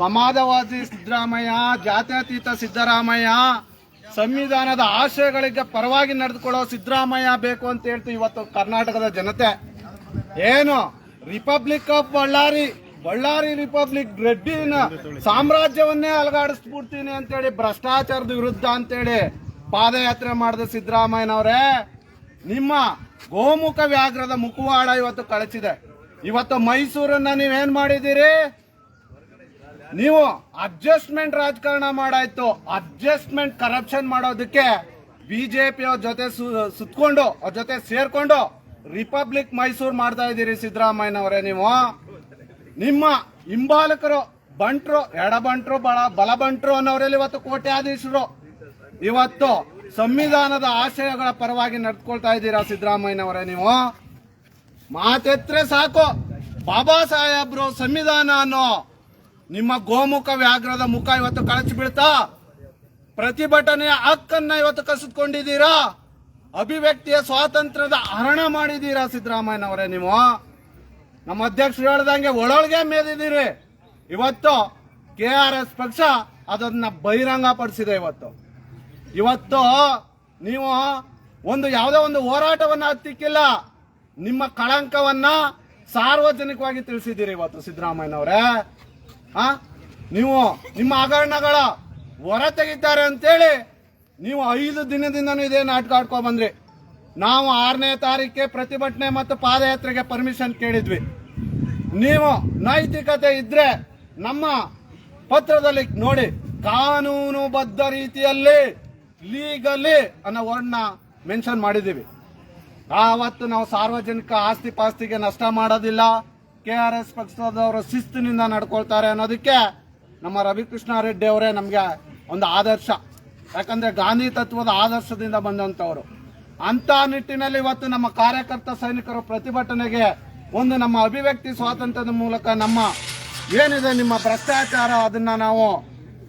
ಸಮಾಜವಾದಿ ಸಿದ್ದರಾಮಯ್ಯ, ಜಾತ್ಯತೀತ ಸಿದ್ದರಾಮಯ್ಯ, ಸಂವಿಧಾನದ ಆಶಯಗಳಿಗೆ ಪರವಾಗಿ ನಡೆದುಕೊಳ್ಳೋ ಸಿದ್ದರಾಮಯ್ಯ ಬೇಕು ಅಂತ ಹೇಳ್ತೀವಿ ಇವತ್ತು ಕರ್ನಾಟಕದ ಜನತೆ. ಏನು? Republic of Bellary Bellary republic ರೆಡ್ಡಿನ ಸಾಮ್ರಾಜ್ಯವನ್ನೇ ಅಲಗಾಡಿಸ್ಬಿಡ್ತೀನಿ ಅಂತೇಳಿ, ಭ್ರಷ್ಟಾಚಾರದ ವಿರುದ್ಧ ಅಂತೇಳಿ ಪಾದಯಾತ್ರೆ ಮಾಡಿದ ಸಿದ್ದರಾಮಯ್ಯನವರೇ, ನಿಮ್ಮ ಗೋಮುಖ ವ್ಯಾಘ್ರದ ಮುಖವಾಡ ಇವತ್ತು ಕಳಚಿದೆ. ಇವತ್ತು ಮೈಸೂರನ್ನ ನೀವೇನ್ ಮಾಡಿದ್ದೀರಿ? ನೀವು ಅಡ್ಜಸ್ಟ್ಮೆಂಟ್ ರಾಜಕಾರಣ ಮಾಡಾಯ್ತು. ಅಡ್ಜಸ್ಟ್ಮೆಂಟ್ ಕರಪ್ಷನ್ ಮಾಡೋದಕ್ಕೆ ಬಿಜೆಪಿ ಅವ್ರ ಜೊತೆ ಸುತ್ಕೊಂಡು, ಅವ್ರ ಜೊತೆ ಸೇರ್ಕೊಂಡು ರಿಪಬ್ಲಿಕ್ ಮೈಸೂರು ಮಾಡ್ತಾ ಇದ್ದೀರಿ ಸಿದ್ದರಾಮಯ್ಯನವರೇ ನೀವು. ನಿಮ್ಮ ಹಿಂಬಾಲಕರು, ಬಂಟ್ರು, ಎಡಬಂಟ್ರು, ಬಲ ಬಂಟ್ರು ಅನ್ನೋರಲ್ಲಿ ಇವತ್ತು ಕೋಟ್ಯಾಧೀಶರು ಇವತ್ತು ಸಂವಿಧಾನದ ಆಶಯಗಳ ಪರವಾಗಿ ನಡ್ಕೊಳ್ತಾ ಇದ್ದೀರಾ ಸಿದ್ದರಾಮಯ್ಯನವರೇ ನೀವು. ಮಾತೆತ್ತರೆ ಸಾಕು. ಬಾಬಾ ಸಾಹೇಬ್ರು ಸಂವಿಧಾನ ಅನ್ನೋ ನಿಮ್ಮ ಗೋಮುಖ ವ್ಯಾಘ್ರದ ಮುಖ ಇವತ್ತು ಕಳಚಿ ಬೀಳ್ತಾ, ಪ್ರತಿಭಟನೆಯ ಹಕ್ಕನ್ನ ಇವತ್ತು ಕಸಿದುಕೊಂಡಿದ್ದೀರಾ? ಅಭಿವ್ಯಕ್ತಿಯ ಸ್ವಾತಂತ್ರ್ಯದ ಹರಣ ಮಾಡಿದ್ದೀರಾ ಸಿದ್ದರಾಮಯ್ಯನವರೇ ನೀವು? ನಮ್ಮ ಅಧ್ಯಕ್ಷರು ಹೇಳ್ದಂಗೆ ಒಳೊಳಗೆ ಮೇದಿದ್ದೀರಿ. ಇವತ್ತು ಕೆ ಆರ್ ಎಸ್ ಪಕ್ಷ ಅದನ್ನ ಬಹಿರಂಗ ಪಡಿಸಿದೆ ಇವತ್ತು. ಇವತ್ತು ನೀವು ಒಂದು ಯಾವುದೋ ಒಂದು ಹೋರಾಟವನ್ನ ಹತ್ತಿಕ್ಕಿಲ್ಲ. ನಿಮ್ಮ ಕಳಂಕವನ್ನ ಸಾರ್ವಜನಿಕವಾಗಿ ತಿಳಿಸಿದ್ದೀರಿ ಇವತ್ತು ಸಿದ್ದರಾಮಯ್ಯನವರೇ. ಆ? ನೀವು ನಿಮ್ಮ ಹಗರಣಗಳ ಹೊರ ತೆಗಿತಾರೆ ಅಂತೇಳಿ ನೀವು ಐದು ದಿನದಿಂದನೂ ಇದೇ ನಾಟಕ ಆಡ್ಕೊಂಡು ಬಂದ್ರಿ. ನಾವು ಆರನೇ ತಾರೀಕಿಗೆ ಪ್ರತಿಭಟನೆ ಮತ್ತು ಪಾದಯಾತ್ರೆಗೆ ಪರ್ಮಿಷನ್ ಕೇಳಿದ್ವಿ. ನೀವು ನೈತಿಕತೆ ಇದ್ರೆ ನಮ್ಮ ಪತ್ರದಲ್ಲಿ ನೋಡಿ, ಕಾನೂನುಬದ್ಧ ರೀತಿಯಲ್ಲಿ ಲೀಗಲಿ ಅನ್ನೋ ವರ್ಡ್ನ ಮೆನ್ಷನ್ ಮಾಡಿದ್ದೀವಿ. ಆವತ್ತು ನಾವು ಸಾರ್ವಜನಿಕ ಆಸ್ತಿ ಪಾಸ್ತಿಗೆ ನಷ್ಟ ಮಾಡೋದಿಲ್ಲ. ಕೆ ಆರ್ ಎಸ್ ಪಕ್ಷದವರು ಶಿಸ್ತಿನಿಂದ ನಡ್ಕೊಳ್ತಾರೆ ಅನ್ನೋದಕ್ಕೆ ನಮ್ಮ ರವಿಕೃಷ್ಣ ರೆಡ್ಡಿ ಅವರೇ ನಮಗೆ ಒಂದು ಆದರ್ಶ. ಯಾಕಂದರೆ ಗಾಂಧಿ ತತ್ವದ ಆದರ್ಶದಿಂದ ಬಂದಂಥವರು. ಅಂಥ ನಿಟ್ಟಿನಲ್ಲಿ ಇವತ್ತು ನಮ್ಮ ಕಾರ್ಯಕರ್ತ ಸೈನಿಕರು ಪ್ರತಿಭಟನೆಗೆ ಒಂದು ನಮ್ಮ ಅಭಿವ್ಯಕ್ತಿ ಸ್ವಾತಂತ್ರ್ಯದ ಮೂಲಕ ನಮ್ಮ ಏನಿದೆ ನಿಮ್ಮ ಭ್ರಷ್ಟಾಚಾರ ಅದನ್ನು ನಾವು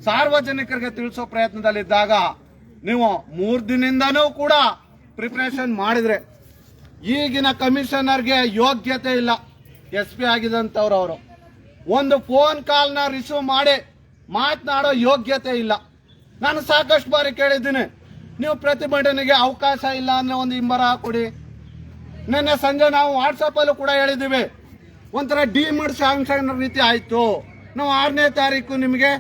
ಸಾರ್ವಜನಿಕರಿಗೆ ತಿಳಿಸೋ ಪ್ರಯತ್ನದಲ್ಲಿದ್ದಾಗ ನೀವು ಮೂರು ದಿನದಿಂದನೂ ಕೂಡ ಪ್ರಿಪ್ರೇಷನ್ ಮಾಡಿದ್ರೆ. ಈಗಿನ ಕಮಿಷನರ್ಗೆ ಯೋಗ್ಯತೆ ಇಲ್ಲ. ಎಸ್ ಪಿ ಆಗಿದಂಥವ್ರು ಅವರು. ಒಂದು ಫೋನ್ ಕಾಲ್ನ ರಿಸೀವ್ ಮಾಡಿ ಮಾತನಾಡೋ ಯೋಗ್ಯತೆ ಇಲ್ಲ. ನಾನು ಸಾಕಷ್ಟು ಬಾರಿ ಕೇಳಿದ್ದೀನಿ. ನೀವು ಪ್ರತಿಭಟನೆಗೆ ಅವಕಾಶ ಇಲ್ಲ ಅಂದ್ರೆ ಒಂದು ಇಂಬರ ಕೊಡಿ ನಿನ್ನೆ ಸಂಜೆ ನಾವು ವಾಟ್ಸಪ್ ಅಲ್ಲೂ ಕೂಡ ಹೇಳಿದ್ದೀವಿ. ಒಂಥರ ಡಿಮಿಡ್ ಸ್ಯಾಂಕ್ಷನ್ ರೀತಿ ಆಯ್ತು. ನಾವು ಆರನೇ ತಾರೀಕು ನಿಮಗೆ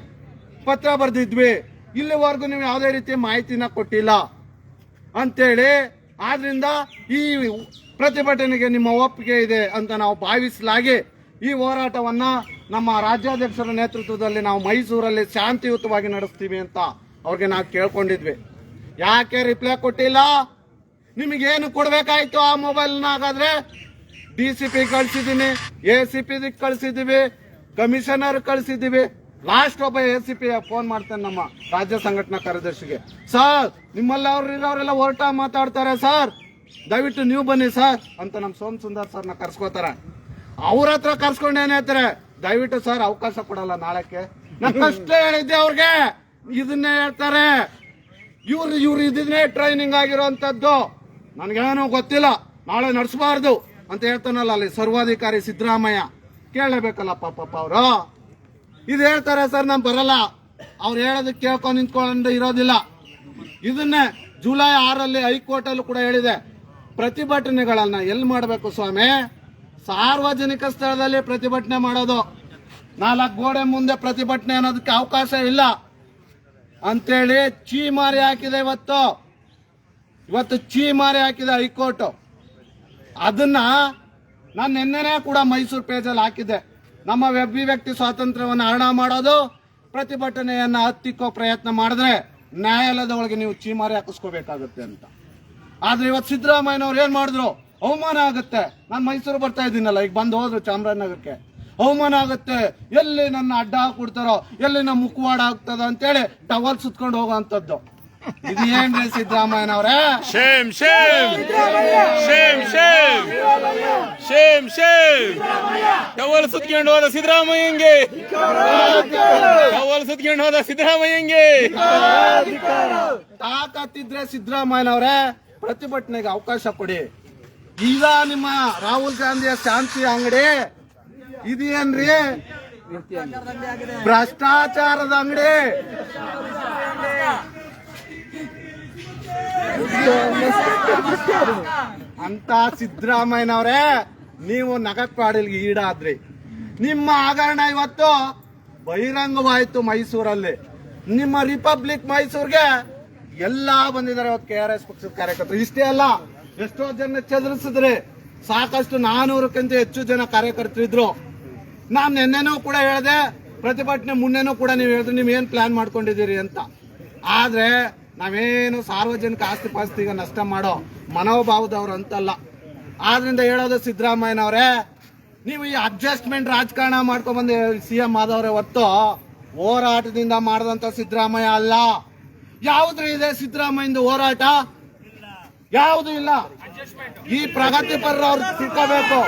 ಪತ್ರ ಬರೆದಿದ್ವಿ. ಇಲ್ಲಿವರೆಗೂ ನೀವು ಯಾವುದೇ ರೀತಿ ಮಾಹಿತಿನ ಕೊಟ್ಟಿಲ್ಲ. ಅಂತೇಳಿ ಆದ್ರಿಂದ ಈ ಪ್ರತಿಭಟನೆಗೆ ನಿಮ್ಮ ಒಪ್ಪಿಗೆ ಇದೆ ಅಂತ ನಾವು ಭಾವಿಸಲಾಗಿ ಈ ಹೋರಾಟವನ್ನ ನಮ್ಮ ರಾಜ್ಯಾಧ್ಯಕ್ಷರ ನೇತೃತ್ವದಲ್ಲಿ ನಾವು ಮೈಸೂರಲ್ಲಿ ಶಾಂತಿಯುತವಾಗಿ ನಡೆಸ್ತೀವಿ ಅಂತ ಅವ್ರಿಗೆ ನಾವು ಕೇಳ್ಕೊಂಡಿದ್ವಿ. ಯಾಕೆ ರಿಪ್ಲೈ ಕೊಟ್ಟಿಲ್ಲ? ನಿಮಗೇನು ಕೊಡಬೇಕಾಯ್ತು ಆ ಮೊಬೈಲ್ನಾಗಾದ್ರೆ ಡಿ ಸಿ ಪಿ ಕಳ್ಸಿದೀನಿ ಎ ಸಿ ಪಿ ಕಳಿಸಿದ್ದೀವಿ ಕಮಿಷನರ್ ಕಳಿಸಿದ್ದೀವಿ. ಲಾಸ್ಟ್ ಒಬ್ಬ ಎ ಸಿ ಪಿ ಫೋನ್ ಮಾಡ್ತೇನೆ ನಮ್ಮ ರಾಜ್ಯ ಸಂಘಟನಾ ಕಾರ್ಯದರ್ಶಿಗೆ. ಸರ್ ನಿಮ್ಮಲ್ಲಿ ಅವ್ರು ಇರೋರೆಲ್ಲ ಹೊರಟ ಮಾತಾಡ್ತಾರೆ ಸರ್ ದಯವಿಟ್ಟು ನೀವು ಬನ್ನಿ ಸರ್ ಅಂತ ನಮ್ಮ ಸೋಮ್ ಸುಂದರ್ ಸರ್ನ ಕರ್ಸ್ಕೋತಾರೆ ಅವ್ರ ಹತ್ರ ಕರ್ಸ್ಕೊಂಡು ಏನ್ ಹೇಳ್ತಾರೆ? ದಯವಿಟ್ಟು ಸರ್ ಅವಕಾಶ ಕೊಡಲ್ಲ ನಾಳೆಕ್ಕೆ. ಅಷ್ಟೇ ಹೇಳಿದ್ದೆ ಅವ್ರಿಗೆ. ಇದನ್ನೇ ಹೇಳ್ತಾರೆ. ಇವ್ರು ಇವ್ರು ಇದನ್ನೇ ಟ್ರೈನಿಂಗ್ ಆಗಿರೋಂಥದ್ದು. ನನಗೇನು ಗೊತ್ತಿಲ್ಲ. ನಾಳೆ ನಡೆಸಬಾರ್ದು ಅಂತ ಹೇಳ್ತಾನಲ್ಲ ಅಲ್ಲಿ ಸರ್ವಾಧಿಕಾರಿ ಸಿದ್ದರಾಮಯ್ಯ. ಕೇಳಲೇಬೇಕಲ್ಲ ಪಾಪ ಅವರು. ಇದು ಹೇಳ್ತಾರೆ ಸರ್, ನಾನು ಬರಲ್ಲ. ಅವ್ರು ಹೇಳೋದಕ್ಕೆ ಕೇಳ್ಕೊಂಡು ನಿಂತ್ಕೊಂಡು ಇರೋದಿಲ್ಲ. ಇದನ್ನೇ ಜುಲೈ ಆರಲ್ಲಿ ಹೈಕೋರ್ಟ್ ಅಲ್ಲೂ ಕೂಡ ಹೇಳಿದೆ. ಪ್ರತಿಭಟನೆಗಳನ್ನ ಎಲ್ಲಿ ಮಾಡಬೇಕು ಸ್ವಾಮಿ? ಸಾರ್ವಜನಿಕ ಸ್ಥಳದಲ್ಲಿ ಪ್ರತಿಭಟನೆ ಮಾಡೋದು. ನಾಲ್ಕು ಗೋಡೆ ಮುಂದೆ ಪ್ರತಿಭಟನೆ ಅನ್ನೋದಕ್ಕೆ ಅವಕಾಶ ಇಲ್ಲ. ಅಂತೇಳಿ ಚೀಮಾರಿ ಹಾಕಿದೆ ಇವತ್ತು. ಇವತ್ತು ಚೀಮಾರಿ ಹಾಕಿದೆ ಹೈಕೋರ್ಟ್. ಅದನ್ನ ನಾನು ನಿನ್ನೆ ಕೂಡ ಮೈಸೂರು ಪೇಜಲ್ಲಿ ಹಾಕಿದ್ದೆ. ನಮ್ಮ ಅಭಿವ್ಯಕ್ತಿ ಸ್ವಾತಂತ್ರ್ಯವನ್ನು ಹರಣ ಮಾಡೋದು, ಪ್ರತಿಭಟನೆಯನ್ನ ಹತ್ತಿಕ್ಕೋ ಪ್ರಯತ್ನ ಮಾಡಿದ್ರೆ ನ್ಯಾಯಾಲಯದ ಒಳಗೆ ನೀವು ಚೀಮಾರಿ ಹಾಕಿಸ್ಕೋಬೇಕಾಗುತ್ತೆ ಅಂತ. ಆದ್ರೆ ಇವತ್ತು ಸಿದ್ದರಾಮಯ್ಯನವ್ರು ಏನ್ ಮಾಡಿದ್ರು? ಅವಮಾನ ಆಗುತ್ತೆ. ನಾನು ಮೈಸೂರು ಬರ್ತಾ ಇದ್ದೀನಲ್ಲ ಈಗ ಬಂದು ಹೋದ್ರು ಚಾಮರಾಜನಗರಕ್ಕೆ. ಅವಮಾನ ಆಗುತ್ತೆ. ಎಲ್ಲಿ ನನ್ನ ಅಡ್ಡ ಹಾಕ್ಬಿಡ್ತಾರೋ ಎಲ್ಲಿ ನಮ್ಮ ಮುಖವಾಡ ಆಗ್ತದ ಅಂತೇಳಿ ಟವಲ್ ಸುತ್ಕೊಂಡು ಹೋಗುವಂತದ್ದು ಇದು ಏನ್ರಿ ಸಿದ್ದರಾಮಯ್ಯನವ್ರೆ? Shame shame. Shame shame. Shame shame. Towel ಸುತ್ಕೊಂಡು ಹೋದ ಸಿದ್ದರಾಮಯ್ಯಂಗೆ. ಟವಲ್ ಸುತ್ಕೊಂಡು ಹೋದ ಸಿದ್ದರಾಮಯ್ಯಂಗೆ. ತಾಕತ್ತಿದ್ರೆ ಸಿದ್ದರಾಮಯ್ಯನವ್ರೆ ಪ್ರತಿಭಟನೆಗೆ ಅವಕಾಶ ಕೊಡಿ. ಈಗ ನಿಮ್ಮ ರಾಹುಲ್ ಗಾಂಧಿಯ ಶಾಂತಿ ಅಂಗಡಿ ಇದೇನ್ರಿ? ಭ್ರಷ್ಟಾಚಾರದ ಅಂಗಡಿ. ಅಂತ ಸಿದ್ದರಾಮಯ್ಯನವರೇ, ನೀವು ನಗತ್ಪಾಡಿಲ್ಗೆ ಈಡಾದ್ರಿ. ನಿಮ್ಮ ಹಗರಣ ಇವತ್ತು ಬಹಿರಂಗವಾಯಿತು ಮೈಸೂರಲ್ಲಿ. ನಿಮ್ಮ ರಿಪಬ್ಲಿಕ್ ಮೈಸೂರ್ಗೆ ಎಲ್ಲಾ ಬಂದಿದ್ದಾರೆ ಇವತ್ತು ಕೆ ಆರ್ ಎಸ್ ಪಕ್ಷದ ಕಾರ್ಯಕರ್ತರು. ಇಷ್ಟೇ ಅಲ್ಲ, ಎಷ್ಟೋ ಜನ ಚದುರಿಸಿದ್ರೆ ಸಾಕಷ್ಟು ನಾನೂರಕ್ಕಿಂತ ಹೆಚ್ಚು ಜನ ಕಾರ್ಯಕರ್ತರಿದ್ರು ನಾನು ನಿನ್ನೆನೂ ಕೂಡ ಹೇಳಿದೆ, ಪ್ರತಿಭಟನೆ ಮುನ್ನೆನೂ ಕೂಡ ನೀವು ಹೇಳಿದ್ರೆ ನೀವು ಏನು ಪ್ಲಾನ್ ಮಾಡ್ಕೊಂಡಿದ್ದೀರಿ ಅಂತ. ಆದ್ರೆ ನಾವೇನು ಸಾರ್ವಜನಿಕ ಆಸ್ತಿ ಪಾಸ್ತಿಗೆ ನಷ್ಟ ಮಾಡೋ ಮನೋಭಾವದವ್ರು ಅಂತಲ್ಲ. ಆದ್ರಿಂದ ಹೇಳೋದು ಸಿದ್ದರಾಮಯ್ಯನವರೇ, ನೀವು ಈ ಅಡ್ಜಸ್ಟ್ಮೆಂಟ್ ರಾಜಕಾರಣ ಮಾಡ್ಕೊಂಡ್ಬಂದು ಸಿ ಎಂ ಆದವ್ರೆ ಹೊತ್ತು ಹೋರಾಟದಿಂದ ಮಾಡಿದಂಥ ಸಿದ್ದರಾಮಯ್ಯ ಅಲ್ಲ. ಯಾವ್ದ್ರಿ ಇದೆ ಸಿದ್ದರಾಮಯ್ಯಂದು ಹೋರಾಟ? ಯಾವುದು ಇಲ್ಲ. ಈ ಪ್ರಗತಿಪರರು ಅವ್ರು ತಿಳ್ಕೋಬೇಕು.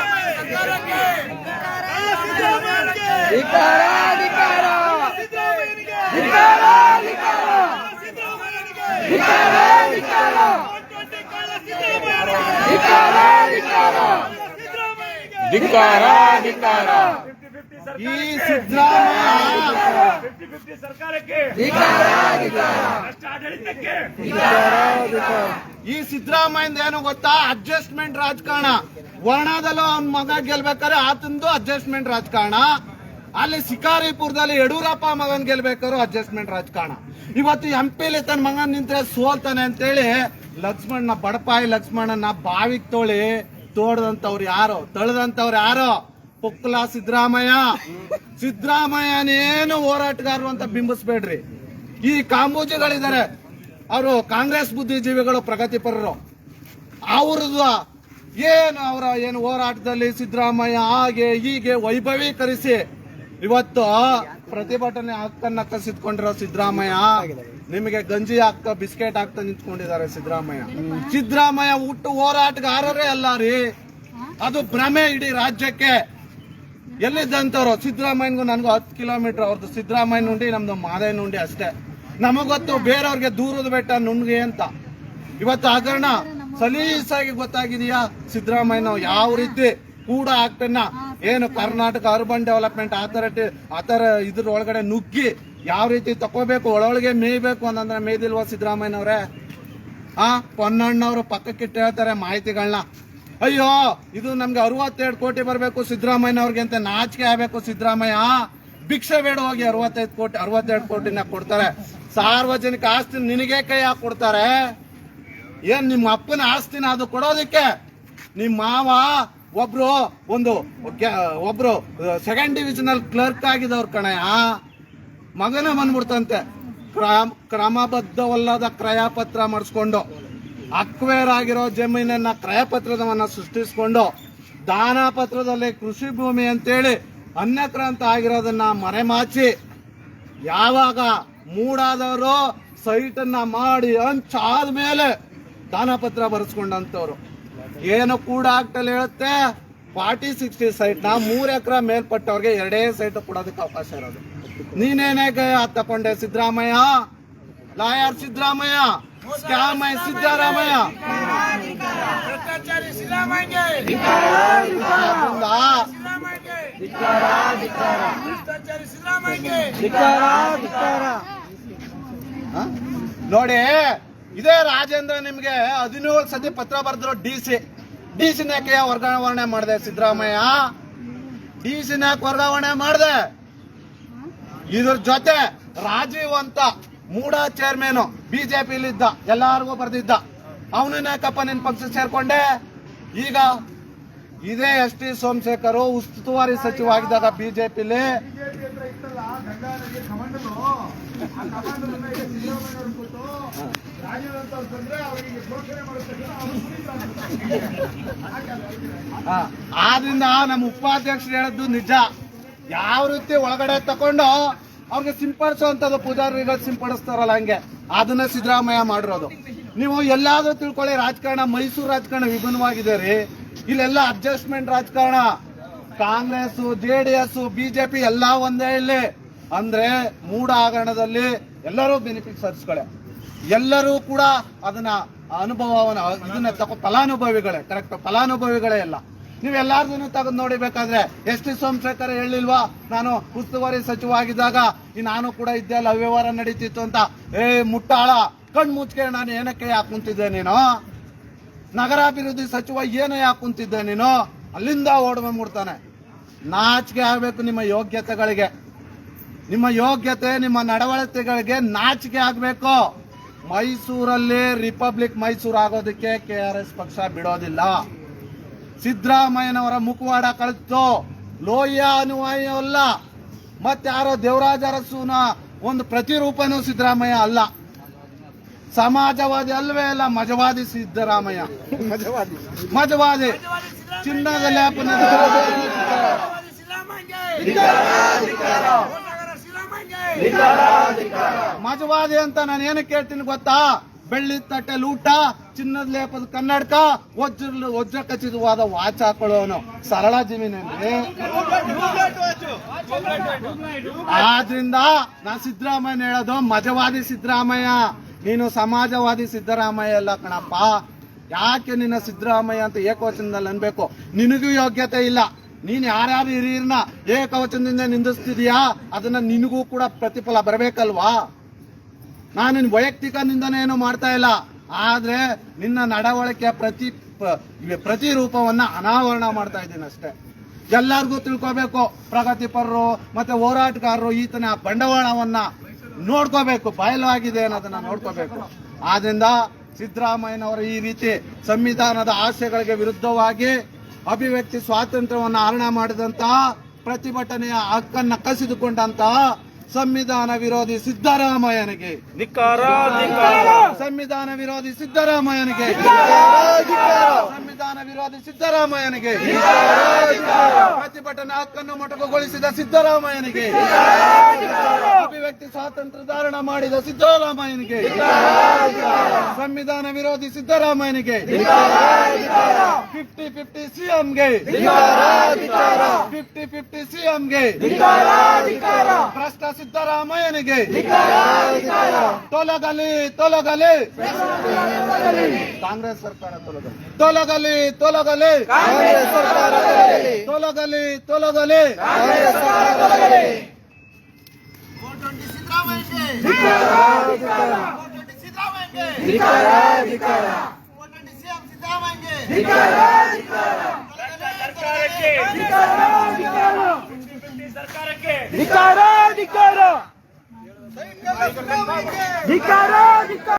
ಧಿಕ್ಕಾರ ಧಿಕ್ಕಾರ. ಈ ಸಿದ್ದರಾಮಯ್ಯ. ಸರ್ಕಾರಕ್ಕೆ ಈ ಸಿದ್ದರಾಮಯ್ಯ ಏನು ಗೊತ್ತಾ? ಅಡ್ಜಸ್ಟ್ಮೆಂಟ್ ರಾಜಕಾರಣ. ವರ್ಣದಲ್ಲೂ ಅವ್ನ ಮಗ ಗೆಲ್ಬೇಕಾದ್ರೆ ಆತಂದು ಅಡ್ಜಸ್ಟ್ಮೆಂಟ್ ರಾಜಕಾರಣ. ಅಲ್ಲಿ ಶಿಕಾರಿಪುರದಲ್ಲಿ ಯಡಿಯೂರಪ್ಪ ಮಗನ್ ಗೆಲ್ಬೇಕಾದ್ರು ಅಡ್ಜಸ್ಟ್ಮೆಂಟ್ ರಾಜಕಾರಣ. ಇವತ್ತು ಎಂ ಪಿಲಿ ತನ್ನ ಮಗನ್ ನಿಂತ್ರೆ ಸೋಲ್ತಾನೆ ಅಂತೇಳಿ ಲಕ್ಷ್ಮಣ್ಣ ಬಡಪಾಯಿ ಲಕ್ಷ್ಮಣನ ಬಾವಿಗೆ ತೋಳಿ ತೋಡದಂತವ್ರು ಯಾರು ತಳದಂತವ್ರು ಯಾರು? ಪುಕ್ಲ ಸಿದ್ದರಾಮಯ್ಯ. ಸಿದ್ದರಾಮಯ್ಯನೇನು ಹೋರಾಟಗಾರರು ಅಂತ ಬಿಂಬಿಸ್ಬೇಡ್ರಿ. ಈ ಕಾಂಬೋಜಿಗಳಿದ್ದಾರೆ. ಅವರು ಕಾಂಗ್ರೆಸ್ ಬುದ್ಧಿಜೀವಿಗಳು, ಪ್ರಗತಿಪರರು. ಅವ್ರದ್ದು ಏನು ಅವರ ಏನು ಹೋರಾಟದಲ್ಲಿ ಸಿದ್ದರಾಮಯ್ಯ ಹಾಗೆ ಹೀಗೆ ವೈಭವೀಕರಿಸಿ ಇವತ್ತು ಪ್ರತಿಭಟನೆ ಹಕ್ಕನ್ನ ಕಸಿದ್ಕೊಂಡಿರೋ ಸಿದ್ದರಾಮಯ್ಯ, ನಿಮಗೆ ಗಂಜಿ ಹಾಕ್ತಾ ಬಿಸ್ಕೆಟ್ ಹಾಕ್ತಾ ನಿಂತ್ಕೊಂಡಿದ್ದಾರೆ ಸಿದ್ದರಾಮಯ್ಯ. ಸಿದ್ದರಾಮಯ್ಯ ಹುಟ್ಟು ಹೋರಾಟಗಾರರೇ ಅಲ್ಲ ರೀ. ಅದು ಭ್ರಮೆ ಇಡೀ ರಾಜ್ಯಕ್ಕೆ. ಎಲ್ಲಿದ್ದಂತವ್ರು? ಸಿದ್ದರಾಮಯ್ಯನಿಗೂ ನನಗೂ ಹತ್ತು ಕಿಲೋಮೀಟರ್ ಅವ್ರದ್ದು ಸಿದ್ದರಾಮಯ್ಯ ನುಂಡಿ, ನಮ್ದು ಮಾದಯ್ಯ ನುಂಡಿ ಅಷ್ಟೇ. ನಮಗೊತ್ತು ಬೇರೆಯವ್ರಿಗೆ ದೂರದ ಬೆಟ್ಟ ನುಣ್ಗೆ ಅಂತ. ಇವತ್ತು ಹಗರಣ ಸಲೀಸಾಗಿ ಗೊತ್ತಾಗಿದೆಯಾ? ಸಿದ್ದರಾಮಯ್ಯ ಯಾವ ರೀತಿ ಕೂಡ ಆಗ್ತನ್ನ ಏನು ಕರ್ನಾಟಕ ಅರ್ಬನ್ ಡೆವಲಪ್ಮೆಂಟ್ ಅಥಾರಿಟಿ ಥರ ಇದ್ರ ಒಳಗಡೆ ನುಗ್ಗಿ ಯಾವ ರೀತಿ ತಕೋಬೇಕು ಒಳೊಳಗೆ ಮೇಯ್ಬೇಕು ಅಂತಂದ್ರೆ ಮೇಯ್ದಿಲ್ವಾ ಸಿದ್ದರಾಮಯ್ಯನವ್ರೆ? ಆ, ಪೊನ್ನಣ್ಣವರು ಪಕ್ಕಕ್ಕಿಟ್ಟು ಹೇಳ್ತಾರೆ ಮಾಹಿತಿಗಳನ್ನ ಅಯ್ಯೋ, ಇದು ನಮ್ಗೆ ಅರವತ್ತೆರಡು ಕೋಟಿ ಬರಬೇಕು ಸಿದ್ದರಾಮಯ್ಯನವ್ರಿಗೆ ಅಂತ ನಾಚಿಕೆ ಆಗಬೇಕು ಸಿದ್ದರಾಮಯ್ಯ. ಭಿಕ್ಷೆ ಬೇಡ ಹೋಗಿ ಅರವತ್ತೈದು ಕೋಟಿ ಅರವತ್ತೆರಡು ಕೋಟಿನ ಕೊಡ್ತಾರೆ. ಸಾರ್ವಜನಿಕ ಆಸ್ತಿ ನಿನಗೆ ಕೈ ಹಾಕಿ ಕೊಡ್ತಾರೆ ಏನ್ ನಿಮ್ಮ ಅಪ್ಪನ ಆಸ್ತಿನ ಅದು ಕೊಡೋದಕ್ಕೆ? ನಿಮ್ಮ ಮಾವ ಒಬ್ರು ಒಂದು ಒಬ್ರು ಸೆಕೆಂಡ್ ಡಿವಿಷನಲ್ ಕ್ಲರ್ಕ್ ಆಗಿದವ್ರ ಕಣಯ್ಯ. ಮಗನ ಬಂದ್ಬಿಡ್ತಂತೆ. ಕ್ರಮ ಕ್ರಮಬದ್ಧವಲ್ಲದ ಕ್ರಯಪತ್ರ ಮಾಡಿಸ್ಕೊಂಡು. ಅಕ್ವೇರ್ ಆಗಿರೋ ಜಮೀನನ್ನ ಕ್ರಯಪತ್ರದವನ್ನ ಸೃಷ್ಟಿಸಿಕೊಂಡು ದಾನ ಪತ್ರದಲ್ಲಿ ಕೃಷಿ ಭೂಮಿ ಅಂತೇಳಿ ಅನ್ಯಕ್ರಾಂತ ಆಗಿರೋದನ್ನ ಮರೆಮಾಚಿ, ಯಾವಾಗ ಮೂಡಾದವರು ಸೈಟನ್ನ ಮಾಡಿ ಹಂಚಾದ ಮೇಲೆ ದಾನಪತ್ರ ಬರೆಸ್ಕೊಂಡಂತವ್ರು ಏನು ಕೂಡ ಆಗ್ತಲ್ಲ ಹೇಳುತ್ತೆ, ಫಾರ್ಟಿ, ಸಿಕ್ಸ್ಟಿ ಸೈಟ್ನ ಮೂರ್ ಎಕರೆ ಮೇಲ್ಪಟ್ಟವ್ರಿಗೆ ಎರಡೇ ಸೈಟ್ ಕೊಡೋದಕ್ಕೆ ಅವಕಾಶ ಇರೋದು. ನೀನೇನೇ ತಕೊಂಡೆ ಸಿದ್ದರಾಮಯ್ಯ? ಲಾಯರ್ ಸಿದ್ದರಾಮಯ್ಯ? ಸ್ಕ್ಯಾಮ್ ಸಿದ್ದರಾಮಯ್ಯ ಭ್ರಷ್ಟಾಚಾರಿ ಸಿದ್ದರಾಮಯ್ಯಗೆ ಅದರಿಂದ ಭ್ರಷ್ಟಾಚಾರಿ ಸಿದ್ದರಾಮಯ್ಯಗೆ ಹ? ನೋಡಿ ಇದೇ ರಾಜೇಂದ್ರ ನಿಮ್ಗೆ ಹದಿನೇಳು ಸತಿ ಪತ್ರ ಬರೆದ್ರು ಡಿ ಸಿ. ಡಿ ಸಿ ಯಾಕೆ ವರ್ಗಾವಣೆ ಮಾಡಿದೆ ಸಿದ್ದರಾಮಯ್ಯ ಡಿ ಸಿ ಯಾಕೆ ವರ್ಗಾವಣೆ ಮಾಡಿದೆ. ಇದ್ರ ಜೊತೆ ರಾಜೀವ್ ಅಂತ ಮೂಡ ಚೇರ್ಮನ್ ಬಿಜೆಪಿಲಿ ಇದ್ದ ಎಲ್ಲಾರ್ಗೂ ಬರೆದಿದ್ದ. ಯಾಕಪ್ಪ ನಿನ್ ಪಕ್ಷ ಸೇರ್ಕೊಂಡೆ. ಈಗ ಇದೇ ಎಸ್ ಟಿ ಸೋಮಶೇಖರ್ ಉಸ್ತುವಾರಿ ಸಚಿವ ಆಗಿದ್ದಾಗ ಬಿಜೆಪಿಲಿ ಆದ್ರಿಂದ ನಮ್ಮ ಉಪಾಧ್ಯಕ್ಷರು ಹೇಳದ್ದು ನಿಜ. ಯಾವ ರೀತಿ ಒಳಗಡೆ ತಕೊಂಡು ಅವ್ರಿಗೆ ಸಿಂಪಡಿಸುವಂತದ್ದು ಪೂಜಾರಿಗಳು ಸಿಂಪಡಿಸ್ತಾರಲ್ಲ ಹಂಗೆ. ಅದನ್ನ ಸಿದ್ದರಾಮಯ್ಯ ಮಾಡಿರೋದು. ನೀವು ಎಲ್ಲಾದ್ರೂ ತಿಳ್ಕೊಳ್ಳಿ, ರಾಜಕಾರಣ ಮೈಸೂರು ರಾಜಕಾರಣ ವಿಭಿನ್ನವಾಗಿದೆ ರೀ. ಇಲ್ಲೆಲ್ಲ ಅಡ್ಜಸ್ಟ್ಮೆಂಟ್ ರಾಜಕಾರಣ. Congress J D S BJP ಎಲ್ಲ ಒಂದೇ ಇಲ್ಲಿ. ಅಂದ್ರೆ ಮೂಡ ಆಗರಣದಲ್ಲಿ ಎಲ್ಲರೂ ಬೆನಿಫಿಟ್ ಸರ್ಸ್ಗಳೇ ಎಲ್ಲರೂ ಕೂಡ ಅದನ್ನ ಅನುಭವವನ್ನು, ಇದನ್ನ ತಗೋ ಫಲಾನುಭವಿಗಳೇ ಕರೆಕ್ಟ್ ಫಲಾನುಭವಿಗಳೇ ಎಲ್ಲ ನೀವೆಲ್ಲಾರ್ದು ತೆಗೆದು ನೋಡಿಬೇಕಾದ್ರೆ ಎಸ್ ಟಿ ಸೋಮಶೇಖರ್ ಹೇಳಿಲ್ವಾ? ನಾನು ಉಸ್ತುವಾರಿ ಸಚಿವ ಆಗಿದ್ದಾಗ ನಾನು ಕೂಡ ಇದ್ದೆ ಅಲ್ಲ, ಅವ್ಯವಹಾರ ನಡೀತಿತ್ತು ಅಂತ. ಏ, ಮುಟ್ಟಾಳ ಕಣ್ ಮುಚ್ಕೆ, ನಾನು ಏನಕ್ಕೆ ಯಾಕೆ ಕುಂತಿದ್ದೆ ನೀನು? ನಗರಾಭಿವೃದ್ಧಿ ಸಚಿವ ಏನು ಯಾಕೆ ಕುಂತಿದ್ದೆ ನೀನು? ಅಲ್ಲಿಂದ ಓಡ್ಬಂದ್ಬಿಡ್ತಾನೆ ನಾಚಿಕೆ ಆಗಬೇಕು ನಿಮ್ಮ ಯೋಗ್ಯತೆಗಳಿಗೆ. ನಿಮ್ಮ ಯೋಗ್ಯತೆ, ನಿಮ್ಮ ನಡವಳಿಕೆಗಳಿಗೆ ನಾಚಿಕೆ ಆಗಬೇಕು. ಮೈಸೂರಲ್ಲಿ ರಿಪಬ್ಲಿಕ್ ಮೈಸೂರು ಆಗೋದಕ್ಕೆ ಕೆ ಆರ್ ಎಸ್ ಪಕ್ಷ ಬಿಡೋದಿಲ್ಲ. ಸಿದ್ದರಾಮಯ್ಯನವರ ಮುಖವಾಡ ಕಳಿತು ಲೋಯ್ಯ ಅನುವಾಯವಲ್ಲ ಅಲ್ಲ ಮತ್ತಾರೋ ದೇವರಾಜ ಅರಸುನ ಒಂದು ಪ್ರತಿರೂಪನೂ ಸಿದ್ದರಾಮಯ್ಯ ಅಲ್ಲ. ಸಮಾಜವಾದಿ ಅಲ್ವೇ ಅಲ್ಲ, ಮಜವಾದಿ ಸಿದ್ದರಾಮಯ್ಯ. ಮಜವಾದಿ. ಮಜವಾದಿ ಚಿನ್ನದ ಲ್ಯಾಪನ ಮಜವಾದಿ ಅಂತ ನಾನು ಏನಕ್ಕೆ ಹೇಳ್ತೀನಿ ಗೊತ್ತಾ? ಬೆಳ್ಳಿ ತಟ್ಟೆ ಲೂಟ, ಚಿನ್ನದ ಲೇಪದ ಕನ್ನಡಕ ವಜ್ರ ವಜ್ರ ಕಚಿತವಾದ ವಾಚ್ ಹಾಕೊಳ್ಳೋನು ಸರಳ ಜಮೀನಲ್ಲಿ ಆದ್ರಿಂದ ನಾ ಸಿದ್ದರಾಮಯ್ಯ ಹೇಳೋದು, ಮಜವಾದಿ ಸಿದ್ದರಾಮಯ್ಯ. ನೀನು ಸಮಾಜವಾದಿ ಸಿದ್ದರಾಮಯ್ಯ ಅಲ್ಲ ಕಣಪ್ಪ. ಯಾಕೆ ನಿನ್ನ ಸಿದ್ದರಾಮಯ್ಯ ಅಂತ ಏಕವಚನದಲ್ಲಿ ಅನ್ಬೇಕು? ನಿನಗೂ ಯೋಗ್ಯತೆ ಇಲ್ಲ. ನೀನ್ ಯಾರ್ಯಾರು ಹಿರಿಯರ್ನ ಏಕವಚನದಿಂದ ನಿಂದಿಸ್ತಿದೀಯಾ? ಅದನ್ನ ನಿನಗೂ ಕೂಡ ಪ್ರತಿಫಲ ಬರಬೇಕಲ್ವಾ? ನಾನು ನಿನ್ನ ವೈಯಕ್ತಿಕ ಏನು ಮಾಡ್ತಾ ಇಲ್ಲ. ಆದ್ರೆ ನಿನ್ನ ನಡವಳಿಕೆ ಪ್ರತಿ ಪ್ರತಿರೂಪವನ್ನ ಅನಾವರಣ ಮಾಡ್ತಾ ಇದ್ದೀನಿ ಅಷ್ಟೇ. ಎಲ್ಲರಿಗೂ ತಿಳ್ಕೋಬೇಕು. ಪ್ರಗತಿಪರರು ಮತ್ತೆ ಹೋರಾಟಗಾರರು ಈತನ ಬಂಡವಾಳವನ್ನ ನೋಡ್ಕೋಬೇಕು. ಬಯಲಾಗಿದೆ ಅನ್ನೋದನ್ನ ನೋಡ್ಕೋಬೇಕು. ಆದ್ರಿಂದ ಸಿದ್ದರಾಮಯ್ಯನವರು ಈ ರೀತಿ ಸಂವಿಧಾನದ ಆಶಯಗಳಿಗೆ ವಿರುದ್ಧವಾಗಿ ಅಭಿವ್ಯಕ್ತಿ ಸ್ವಾತಂತ್ರ್ಯವನ್ನು ಹರಣ ಮಾಡಿದಂತಹ ಪ್ರತಿಭಟನೆಯ ಹಕ್ಕನ್ನ ಕಸಿದುಕೊಂಡಂತಹ ಸಂವಿಧಾನ ವಿರೋಧಿ ಸಿದ್ದರಾಮಯ್ಯನಿಗೆ. ಸಂವಿಧಾನ ವಿರೋಧಿ ಸಿದ್ದರಾಮಯ್ಯನಿಗೆ. ಸಂವಿಧಾನ ವಿರೋಧಿ ಸಿದ್ದರಾಮಯ್ಯನಿಗೆ. ಪ್ರತಿಭಟನೆ ಹಕ್ಕನ್ನು ಮೊಟಕುಗೊಳಿಸಿದ ಸಿದ್ದರಾಮಯ್ಯನಿಗೆ. ಅಭಿವ್ಯಕ್ತಿ ಸ್ವಾತಂತ್ರ್ಯ ಧಾರಣ ಮಾಡಿದ ಸಿದ್ದರಾಮಯ್ಯನಿಗೆ. ಸಂವಿಧಾನ ವಿರೋಧಿ ಸಿದ್ದರಾಮಯ್ಯನಿಗೆ. ಫಿಫ್ಟಿ ಫಿಫ್ಟಿ ಸಿಎಂಗೆ ಫಿಫ್ಟಿ ಫಿಫ್ಟಿ ಸಿಎಂಗೆ ಭ್ರಷ್ಟ ಸಿದ್ದರಾಮಯ್ಯನಿಗೆ. ತೊಲಗಲಿ ತೊಲಗಲಿ. ಕಾಂಗ್ರೆಸ್ ಸರ್ಕಾರ ತೊಲಗಲಿ. ತೊಲಗಲಿ ತೊಲಗಲಿ. ತೊಲಗಲಿ. ಸಿದ್ದರಾಮಯ್ಯ. ಸರ್ಕಾರಕ್ಕೆ. ಸರ್ಕಾರಕ್ಕೆ. ಧಿಕಾರ ಧಿಕಾರ. ಧಿಕಾರ ಧಿಕಾರ.